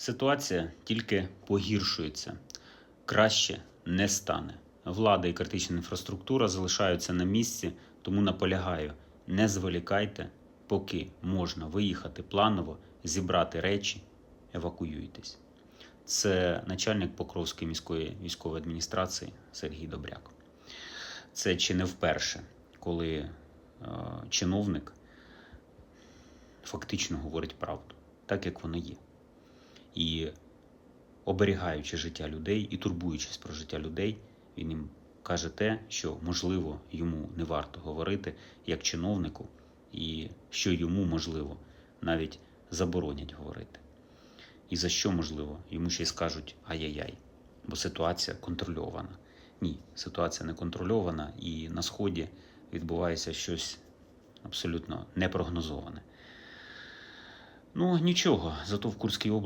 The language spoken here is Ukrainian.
Ситуація тільки погіршується, краще не стане. Влада і критична інфраструктура залишаються на місці, тому наполягаю, не зволікайте, поки можна виїхати планово, зібрати речі, евакуюйтесь. Це начальник Покровської міської військової адміністрації Сергій Добряк. Це чи не вперше, коли е, чиновник фактично говорить правду, так як воно є. І оберігаючи життя людей і турбуючись про життя людей, він їм каже те, що можливо йому не варто говорити як чиновнику, і що йому можливо навіть заборонять говорити. І за що можливо, йому ще й скажуть ай-яй-яй, бо ситуація контрольована. Ні, ситуація не контрольована, і на сході відбувається щось абсолютно непрогнозоване. Ну нічого, зато в Курській області.